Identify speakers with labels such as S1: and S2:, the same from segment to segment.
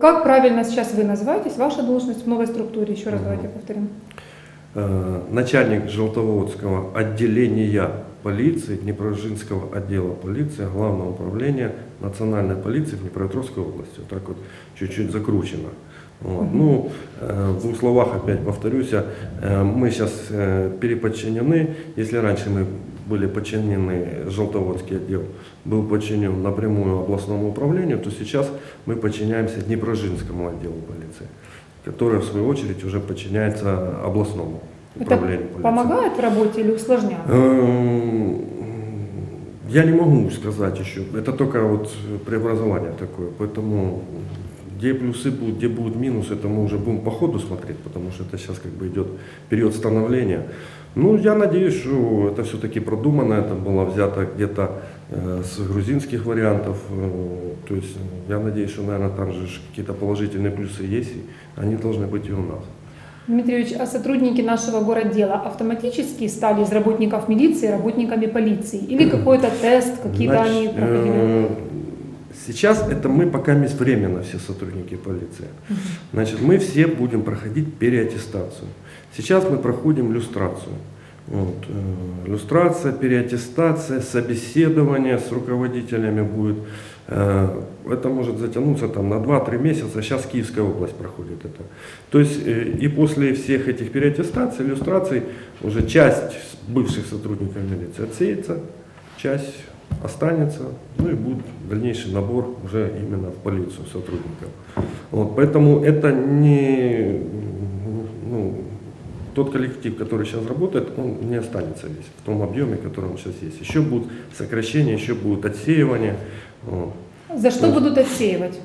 S1: Как правильно сейчас вы называетесь, ваша должность в новой структуре? Еще раз давайте повторим.
S2: Э, начальник Желтоводского отделения полиции, Днепрожинского отдела полиции, Главного управления национальной полиции в Днепропетровской области. Вот так вот чуть-чуть закручено. Вот. Ну, э, в двух словах опять повторюсь, э, мы сейчас переподчинены. Если раньше мы были подчинены, Желтоводский отдел был подчинен напрямую областному управлению, то сейчас мы подчиняемся Днепрожинскому отделу полиции, который в свою очередь уже подчиняется областному
S1: Это
S2: управлению полиции.
S1: помогает в работе или усложняет?
S2: Эм, Я не могу сказать еще. Это только вот преобразование такое. Поэтому где плюсы будут, где будут минусы, это мы уже будем по ходу смотреть, потому что это сейчас как бы идет период становления. Ну, я надеюсь, что это все-таки продумано, это было взято где-то э, с грузинских вариантов. Э, то есть э, я надеюсь, что, наверное, там же какие-то положительные плюсы есть, и они должны быть и у нас.
S1: Дмитрий Ильич, а сотрудники нашего городдела автоматически стали из работников милиции работниками полиции? Или какой-то тест, какие-то они проходили?
S2: Сейчас это мы пока временно все сотрудники полиции. Значит, мы все будем проходить переаттестацию. Сейчас мы проходим люстрацию. Вот, э, люстрация, переаттестация, собеседование с руководителями будет. Э, это может затянуться там, на 2-3 месяца. Сейчас Киевская область проходит это. То есть э, и после всех этих переаттестаций, иллюстраций, уже часть бывших сотрудников милиции отсеется, часть останется, ну и будет дальнейший набор уже именно в полицию сотрудников. Вот, поэтому это не тот коллектив, который сейчас работает, он не останется весь в том объеме, который он сейчас есть. Еще будут сокращения, еще будут отсеивания. Вот.
S1: За что
S2: то-
S1: будут отсеивать?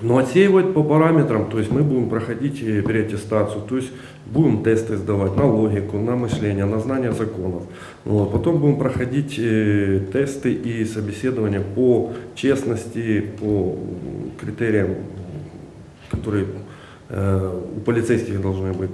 S2: Но отсеивать по параметрам, то есть мы будем проходить переаттестацию, то есть будем тесты сдавать на логику, на мышление, на знание законов. Вот. Потом будем проходить э, тесты и собеседования по честности, по критериям, которые у полицейских должны быть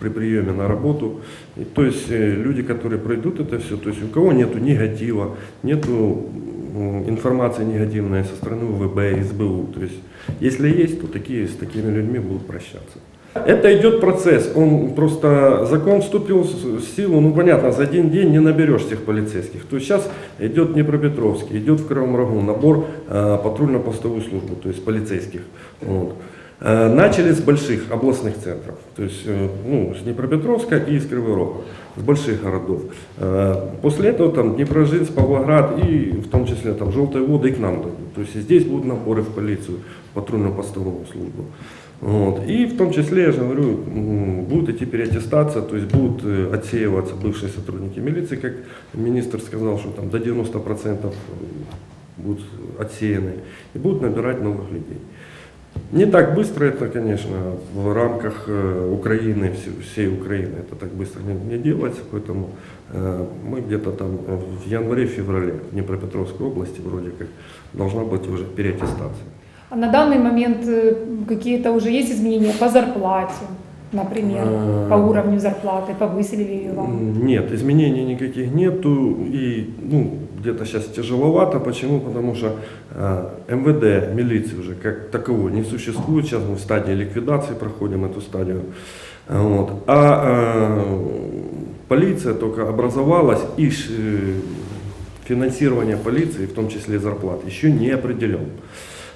S2: при приеме на работу. И, то есть э, люди, которые пройдут это все, то есть у кого нету негатива, нету м, информации негативной со стороны УВБ, СБУ. То есть если есть, то такие, с такими людьми будут прощаться. Это идет процесс, он просто, закон вступил в силу, ну понятно, за один день не наберешь всех полицейских. То есть сейчас идет Днепропетровский, идет в Кривом Рогу набор э, патрульно-постовую службу, то есть полицейских. Вот. Э, Начали с больших областных центров, то есть э, ну, с Днепропетровска и из Кривого Рога, с больших городов. Э, После этого там Днепрожинск, Павлоград и в том числе там Желтая вода и к нам. То есть здесь будут наборы в полицию, патрульно-постовую службу. Вот. И в том числе, я же говорю, м, будет идти переаттестация, то есть будут отсеиваться бывшие сотрудники милиции, как министр сказал, что там до 90% будут отсеяны, и будут набирать новых людей. Не так быстро это, конечно, в рамках э, Украины, всей, Украины, это так быстро не, не делается, поэтому э, мы где-то там в январе-феврале в Днепропетровской области вроде как должна быть уже переаттестация.
S1: А на данный момент э, какие-то уже есть изменения по зарплате, например,
S2: А.
S1: по уровню зарплаты, повысили ли ее вам?
S2: Нет, изменений никаких нету. И ну, где-то сейчас тяжеловато. Почему? Потому что э, МВД, милиции уже как таковой не существует. Сейчас мы в стадии ликвидации проходим эту стадию. А, Вот. А э, полиция только образовалась и э, финансирование полиции, в том числе зарплат, еще не определен.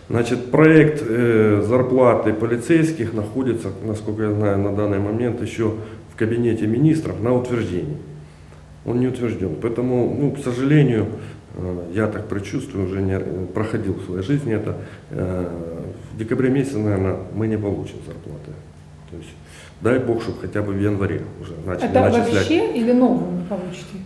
S2: Значит, проект э, зарплаты полицейских находится, насколько я знаю, на данный момент еще в кабинете министров на утверждении. Он не утвержден. Поэтому, ну, к сожалению, э, я так предчувствую, уже не, проходил в своей жизни это. э, в декабре месяце, наверное, мы не получим зарплаты. То есть, дай бог, чтобы хотя бы в январе уже начали
S1: Это
S2: начислять.
S1: вообще или новую получите?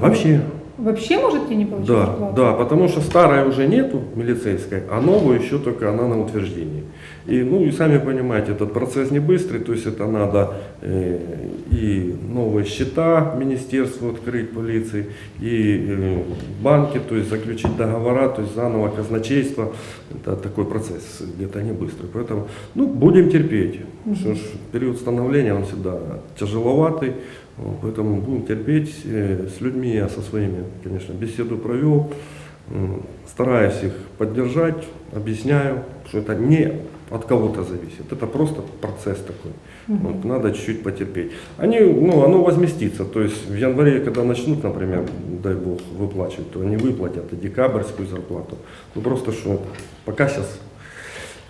S2: Вообще.
S1: Вообще можете не получить
S2: Да,
S1: зарплату?
S2: да, потому что старая уже нету милицейской, а новую еще только она на утверждении. И, ну, и сами понимаете, этот процесс не быстрый, то есть это надо э, и новые счета министерству открыть полиции, и э, банки, то есть заключить договора, то есть заново казначейство. Это такой процесс где-то не быстрый. Поэтому, ну, будем терпеть. Что ж, период становления, он всегда тяжеловатый. Поэтому будем терпеть э, с людьми, я со своими, конечно, беседу провел, стараюсь их поддержать, объясняю, что это не от кого-то зависит. Это просто процесс такой.
S1: Мгм.
S2: Вот, надо чуть-чуть потерпеть. Они, ну, оно возместится. То есть в январе, когда начнут, например, дай бог, выплачивать, то они выплатят и декабрьскую зарплату. Ну просто что, пока сейчас.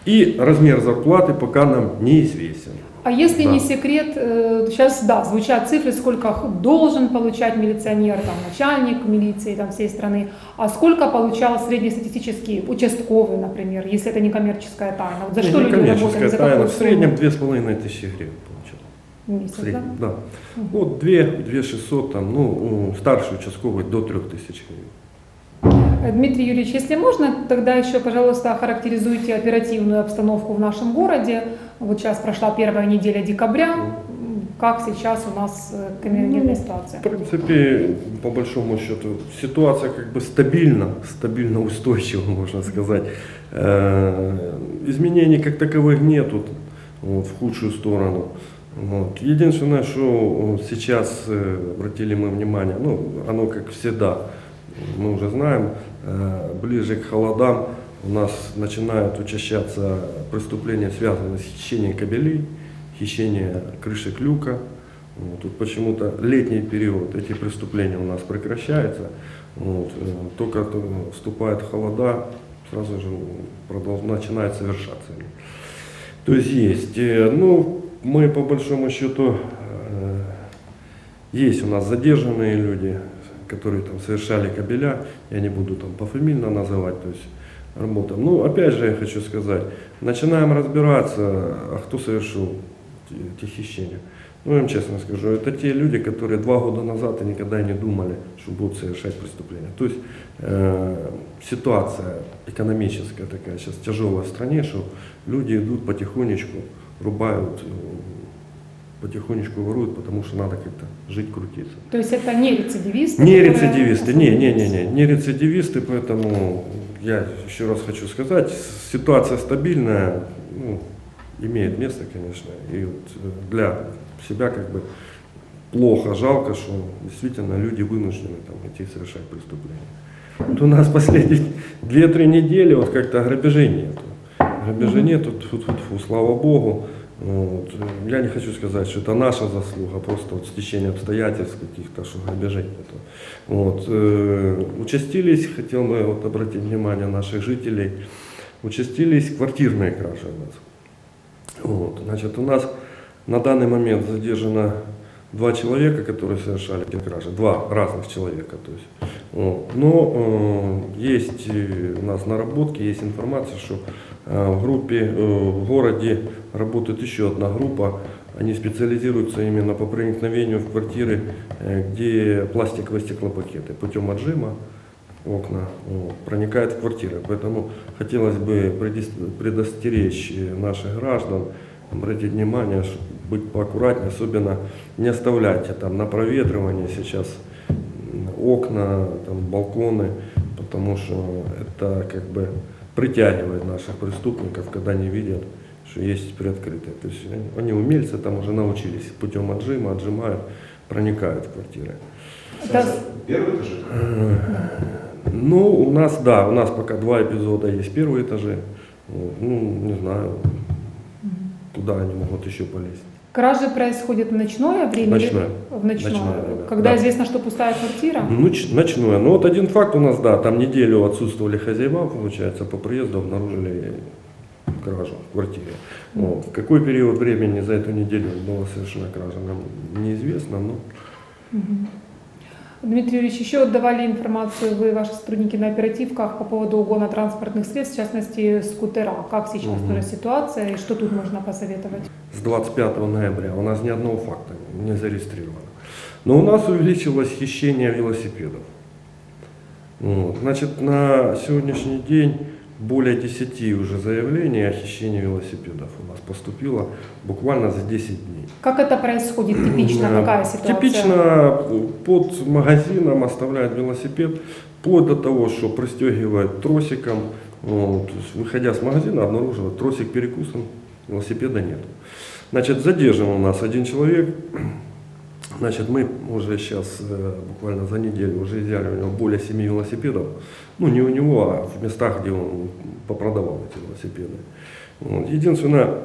S2: И размер зарплаты пока нам неизвестен.
S1: А если
S2: Да.
S1: не секрет, э, сейчас, да, звучат цифры, сколько должен получать милиционер, там, начальник милиции там, всей страны, а сколько получал среднестатистический участковый, например, если это не коммерческая тайна. Вот за что люди работали,
S2: Коммерческая
S1: за
S2: тайна. В среднем
S1: сумму?
S2: 2,5 тысячи гривен получал.
S1: Месяц,
S2: В среднем,
S1: да?
S2: да. Вот 2, 2 600, там, ну, старший участковый до 3 тысяч гривен.
S1: Э, Дмитрий Юрьевич, если можно, тогда еще, пожалуйста, охарактеризуйте оперативную обстановку в нашем городе. Вот сейчас прошла первая неделя декабря. Как сейчас у нас э, криминогенная ситуация?
S2: В принципе, по большому счету, ситуация как бы стабильна, стабильно устойчива, можно сказать. Э, Изменений как таковых нету вот, в худшую сторону. Вот. Единственное, что э, сейчас э, обратили мы внимание, ну, оно как всегда, мы уже знаем, э, ближе к холодам у нас начинают учащаться преступления, связанные с хищением кабелей, хищение крышек люка. Вот. Тут почему-то летний период эти преступления у нас прекращаются. Вот. э, Только то вступают холода, сразу же продолж- начинают совершаться. То есть есть. Э, Ну, мы по большому счету, э, есть у нас задержанные люди, которые там совершали кабеля, я не буду там пофамильно называть, то есть работа. Ну, опять же, я хочу сказать, начинаем разбираться, а кто совершил эти- хищения. Ну, я вам честно скажу, это те люди, которые два года назад и никогда не думали, что будут совершать преступления. То есть э, ситуация экономическая такая сейчас тяжелая в стране, что люди идут потихонечку, рубают, потихонечку воруют, потому что надо как-то жить, крутиться.
S1: То есть это не рецидивисты?
S2: Не рецидивисты, не, не, не, не, не рецидивисты, поэтому я еще раз хочу сказать, ситуация стабильная, ну, имеет место, конечно, и вот э, для себя как бы плохо, жалко, что действительно люди вынуждены там идти совершать преступления. Вот у нас последние 2-3 недели вот как-то грабежей нету. Грабежей нету, тьфу -тьфу -тьфу, слава богу. Вот. Я не хочу сказать, что это наша заслуга, просто вот стечение обстоятельств каких-то, что грабежей нету. Вот. э, Участились, хотел бы вот обратить внимание наших жителей, участились квартирные кражи у нас. Вот. Значит, у нас на данный момент задержано два человека, которые совершали эти кражи, два разных человека. То есть. Вот. Но э, есть э, у нас наработки, есть информация, что в группе, в городе работает еще одна группа, они специализируются именно по проникновению в квартиры, где пластиковые стеклопакеты путем отжима окна вот, проникают в квартиры. Поэтому хотелось бы предостеречь э, наших граждан, обратить внимание, быть поаккуратнее, особенно не оставляйте там на проветривание сейчас окна, там, балконы, потому что это как бы притягивает наших преступников, когда они видят, что есть приоткрытые. То есть они, они умельцы там уже научились путем отжима, отжимают, проникают в квартиры.
S1: Это-
S3: Первый этаж?
S2: Э, Ну, у нас, да, у нас пока два эпизода есть первые этажи. Вот, Ну, не знаю, куда они могут еще полезть.
S1: Кражи происходят в ночное время?
S2: Ночное.
S1: В ночное.
S2: Ночное время,
S1: Когда
S2: да.
S1: известно, что пустая квартира?
S2: Ноч- Ночное. Ну, вот один факт у нас, да, там неделю отсутствовали хозяева, получается, по приезду обнаружили кражу в квартире. Вот. В какой период времени за эту неделю была совершена кража, нам неизвестно, но
S1: Мгм. Дмитрий Юрьевич, еще давали информацию вы, ваши сотрудники на оперативках по поводу угона транспортных средств, в частности скутера. Как сейчас
S2: Мгм.
S1: тоже ситуация и что тут можно посоветовать?
S2: с 25 ноября у нас ни одного факта не зарегистрировано. Но у нас увеличилось хищение велосипедов. Вот. Значит, на сегодняшний день более 10 уже заявлений о хищении велосипедов у нас поступило буквально за 10 дней.
S1: Как это происходит типично?
S2: Э,
S1: Какая ситуация?
S2: Типично под магазином оставляют велосипед, вплоть до того, что пристегивают тросиком. Вот, выходя с магазина, обнаруживают, тросик перекусан, велосипеда нет. Значит, задержан у нас один человек. Значит, мы уже сейчас, э, буквально за неделю, уже изъяли у него более 7 велосипедов. Ну, не у него, а в местах, где он попродавал эти велосипеды. Вот. Единственное,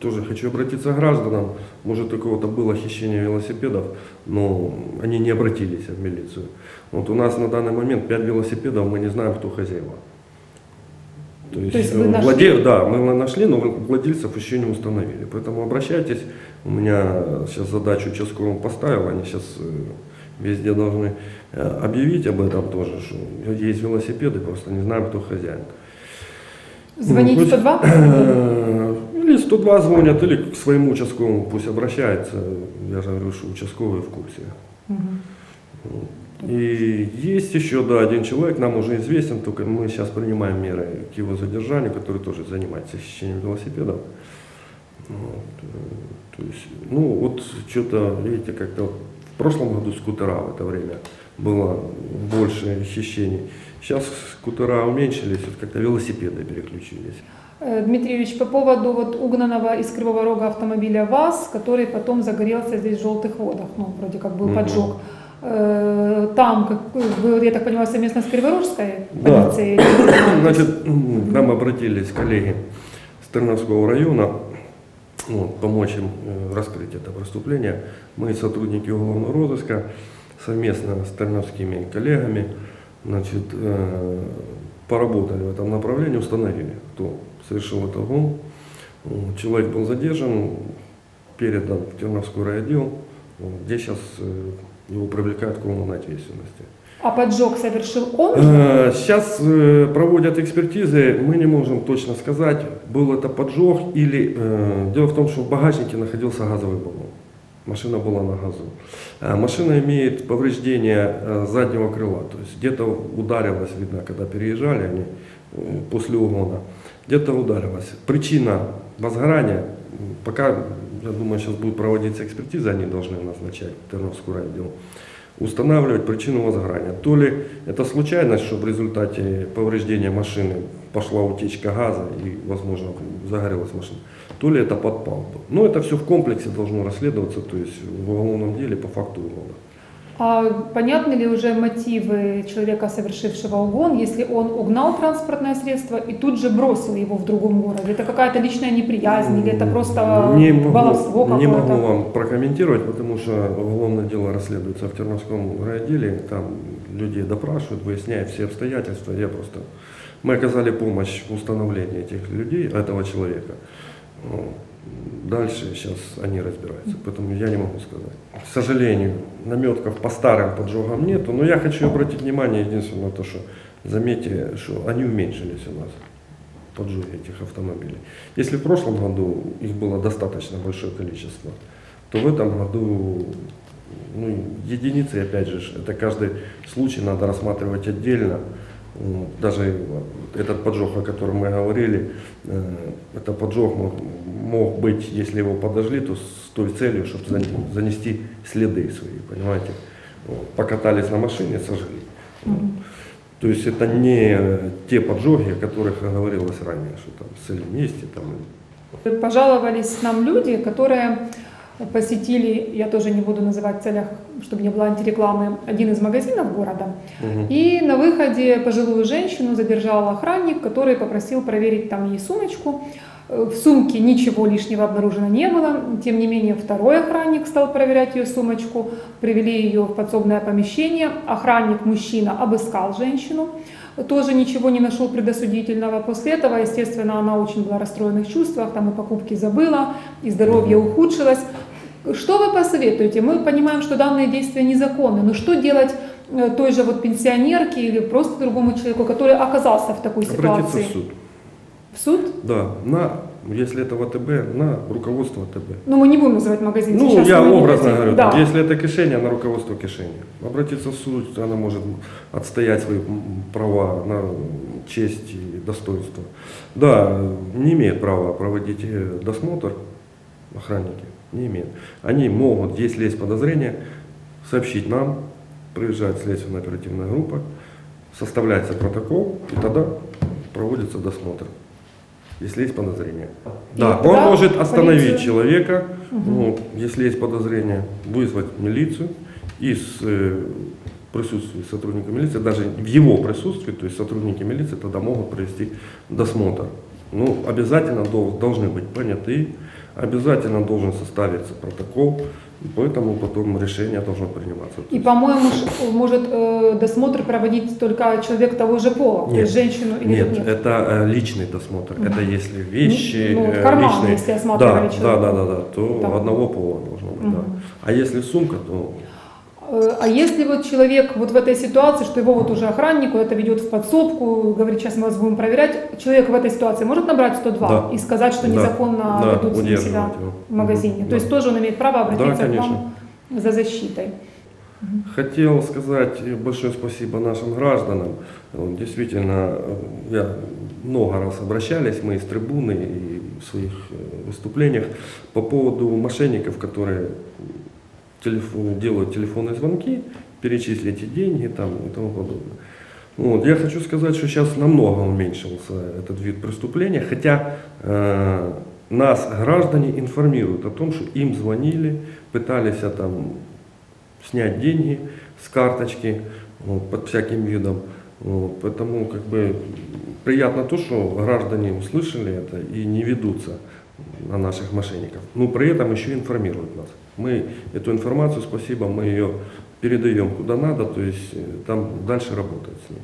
S2: тоже хочу обратиться к гражданам, может у кого-то было хищение велосипедов, но они не обратились в милицию. Вот у нас на данный момент 5 велосипедов, мы не знаем, кто хозяева. То есть,
S1: То есть вы
S2: э,
S1: нашли?
S2: владе- да, мы нашли, но владельцев еще не установили. Поэтому обращайтесь. У меня сейчас задачу участковым поставил, они сейчас везде должны э, объявить об этом тоже, что есть велосипеды, просто не знаем, кто хозяин.
S1: Звонить
S2: Ну, то есть,
S1: 102?
S2: Э, Или 102 звонят, или к своему участковому пусть обращается. Я же говорю, что участковый в курсе.
S1: Мгм.
S2: И есть еще, да, один человек, нам уже известен, только мы сейчас принимаем меры к его задержанию, который тоже занимается хищением велосипедов. Вот, э, то есть, ну вот что-то, видите, как-то в прошлом году скутера в это время было больше хищений. Сейчас скутера уменьшились, вот как-то велосипеды переключились.
S1: Э, Дмитрий Юрьевич, по поводу вот угнанного из Кривого Рога автомобиля ВАЗ, который потом загорелся здесь в желтых водах, ну, вроде как был
S2: Мгм.
S1: поджог. Там, как, вы, я так понимаю, совместно с Криворожской
S2: Да.
S1: полицией?
S2: Значит, к нам обратились коллеги с Терновского района вот, помочь им э, раскрыть это преступление. Мы, сотрудники уголовного розыска, совместно с терновскими коллегами значит, э, поработали в этом направлении, установили, кто совершил этот угон. Вот, Человек был задержан, передан в Терновской райотдел, где сейчас его привлекают к уголовной ответственности.
S1: А поджог совершил он?
S2: Э, Сейчас э, проводят экспертизы, мы не можем точно сказать, был это поджог или... э, Дело в том, что в багажнике находился газовый баллон. Машина была на газу. Машина имеет повреждение заднего крыла, то есть где-то ударилась, видно, когда переезжали они после угона, где-то ударилась. Причина возгорания, пока, я думаю, сейчас будет проводиться экспертиза, они должны назначать Терновскую райотдел устанавливать причину возгорания. То ли это случайность, что в результате повреждения машины пошла утечка газа и, возможно, загорелась машина, то ли это подпал. Но это все в комплексе должно расследоваться, то есть в уголовном деле по факту угона.
S1: А понятны ли уже мотивы человека, совершившего угон, если он угнал транспортное средство и тут же бросил его в другом городе? Это какая-то личная неприязнь или это просто
S2: не могу,
S1: баловство
S2: не
S1: какое-то?
S2: могу вам прокомментировать, потому что уголовное дело расследуется в Терновском райотделе, там людей допрашивают, выясняют все обстоятельства. Я просто... Мы оказали помощь в установлении этих людей, этого человека. Дальше сейчас они разбираются, поэтому я не могу сказать. К сожалению, наметков по старым поджогам нету, но я хочу обратить внимание единственное то, что заметьте, что они уменьшились у нас, поджоги этих автомобилей. Если в прошлом году их было достаточно большое количество, то в этом году ну, единицы, опять же, это каждый случай надо рассматривать отдельно. Вот, Даже этот поджог, о котором мы говорили, э, это поджог мог, мог быть, если его подожгли, то с той целью, чтобы зан- занести следы свои, понимаете. Вот, покатались на машине, сожгли.
S1: Мгм.
S2: То есть это не те поджоги, о которых говорилось ранее, что там с целью мести, там,
S1: Пожаловались нам люди, которые посетили, я тоже не буду называть в целях, чтобы не было антирекламы, один из магазинов города.
S2: Мгм.
S1: И на выходе пожилую женщину задержал охранник, который попросил проверить там ей сумочку. Э, В сумке ничего лишнего обнаружено не было. Тем не менее, второй охранник стал проверять ее сумочку. Привели ее в подсобное помещение. Охранник, мужчина, обыскал женщину. Тоже ничего не нашел предосудительного. После этого, естественно, она очень была в расстроенных чувствах. Там и покупки забыла, и здоровье ухудшилось. Что вы посоветуете? Мы понимаем, что данные действия незаконны, но что делать э, той же вот пенсионерке или просто другому человеку, который оказался в такой
S2: Обратиться
S1: ситуации?
S2: в суд.
S1: В суд?
S2: Да, на, если это ВТБ, на руководство ВТБ.
S1: Ну, мы не будем называть магазин
S2: Ну,
S1: сейчас.
S2: я образно
S1: хотим.
S2: говорю,
S1: Да.
S2: если это кишение, на руководство кишения. Обратиться в суд, она может отстоять свои права на честь и достоинство. Да, не имеет права проводить э, досмотр охранники, не имеют. Они могут, если есть подозрение, сообщить нам, приезжает следственная оперативная группа, составляется протокол, и тогда проводится досмотр, если есть подозрение.
S1: И
S2: Да, он может остановить
S1: полиция-
S2: человека,
S1: Мгм.
S2: вот, если есть подозрение, вызвать милицию и с э, присутствии сотрудника милиции, даже в его присутствии, то есть сотрудники милиции тогда могут провести досмотр. Ну, обязательно дол- должны быть поняты, обязательно должен составиться протокол, поэтому потом решение должно приниматься. То
S1: И, по-моему, может э, досмотр проводить только человек того же пола, то
S2: Нет.
S1: есть женщину или
S2: Нет,
S1: нет?
S2: это э, личный досмотр.
S1: Мгм.
S2: Это если вещи
S1: Ну, вот
S2: э,
S1: карман,
S2: личные.
S1: если осматривали
S2: да,
S1: человека.
S2: да, да, да, да, то
S1: Там.
S2: одного пола должно быть. Да.
S1: Мгм.
S2: А если сумка, то
S1: А если вот человек вот в этой ситуации, что его вот уже охранник куда-то ведет в подсобку, говорит, сейчас мы вас будем проверять, человек в этой ситуации может набрать 102
S2: Да.
S1: и сказать, что
S2: Да.
S1: незаконно
S2: Да,
S1: ведут себя
S2: удерживать его.
S1: в магазине?
S2: Мгм.
S1: То есть
S2: Да.
S1: тоже он имеет право обратиться к
S2: конечно.
S1: вам за защитой.
S2: Хотел сказать большое спасибо нашим гражданам. Действительно, э, я много раз обращались, мы из трибуны и в своих э, выступлениях по поводу мошенников, которые телефон- делают телефонные звонки, перечислите деньги там, и тому подобное. Вот, я хочу сказать, что сейчас намного уменьшился этот вид преступления, хотя э, нас граждане информируют о том, что им звонили, пытались там снять деньги с карточки вот, под всяким видом. Вот, поэтому как бы приятно то, что граждане услышали это и не ведутся на наших мошенников. Но при этом еще информируют нас. Мы эту информацию, спасибо, мы ее передаем куда надо, то есть э, там дальше работают с ней.